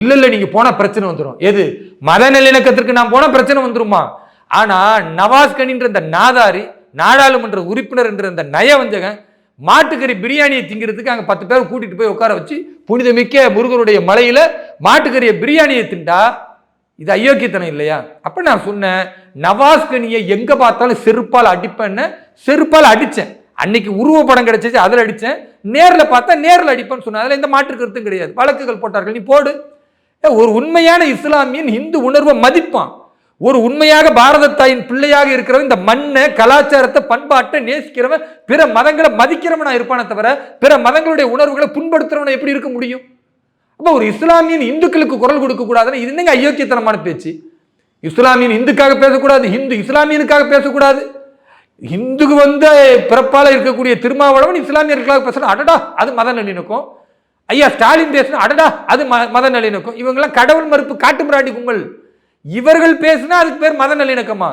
இல்லை இல்லை நீங்கள் போனால் பிரச்சனை வந்துடும் எது? மத நல்லிணக்கத்திற்கு நான் போனால் பிரச்சனை வந்துருமா? ஆனால் நவாஸ்கனின்ற இந்த நாதாரி நாடாளுமன்ற உறுப்பினர் என்ற இந்த நயவஞ்சகன் மாட்டுக்கறி பிரியாணியை திங்கிறதுக்கு அங்கே பத்து பேர் கூட்டிகிட்டு போய் உட்கார வச்சு புனிதமிக்க முருகனுடைய மலையில் மாட்டுக்கறியை பிரியாணியை திண்டா இது அயோக்கியத்தனம் இல்லையா? அப்போ நான் சொன்னேன் நவாஸ்கனியை எங்கே பார்த்தாலும் செருப்பால் அடிப்பேன்னு செருப்பால் அடித்தேன் அன்னைக்கு உருவப்படம் கிடைச்சிச்சு அதில் அடித்தேன் நேரில் பார்த்தா நேரில் அடிப்பேன்னு சொன்னேன். அதில் எந்த மாற்று கருத்தும் கிடையாது. வழக்குகள் போட்டார்கள். நீ போடு. ஒரு உண்மையான இஸ்லாமியன் இந்து உணர்வை மதிப்பான். ஒரு உண்மையாக பாரத தாயின் பிள்ளையாக இருக்கிறவன் இந்த மண்ணை கலாச்சாரத்தை பண்பாட்டை நேசிக்கிறவன் பிற மதங்களை மதிக்கிறவனா இருப்பானே தவிர பிற மதங்களுடைய உணர்வுகளை புண்படுத்துறவனை எப்படி இருக்க முடியும்? அப்போ ஒரு இஸ்லாமியன் இந்துக்களுக்கு குரல் கொடுக்க கூடாதுன்னு இது என்னங்க அயோக்கியத்தனமான பேச்சு? இஸ்லாமியன் இந்துக்காக பேசக்கூடாது இந்து இஸ்லாமியனுக்காக பேசக்கூடாது. இந்துக்கு வந்து பிறப்பால் இருக்கக்கூடிய திருமாவளவன் இஸ்லாமியர்களுக்காக பேசணும் அடடா அது மத நல்லிணக்கம் ஐயா ஸ்டாலின் பேசுனா அடடா அது ம மத நல்லிணக்கம் இவங்கெல்லாம் கடவுள் மறுப்பு காட்டு மிராண்டி கும்பல். இவர்கள் பேசுனா அதுக்கு பேர் மத நல்லிணக்கமா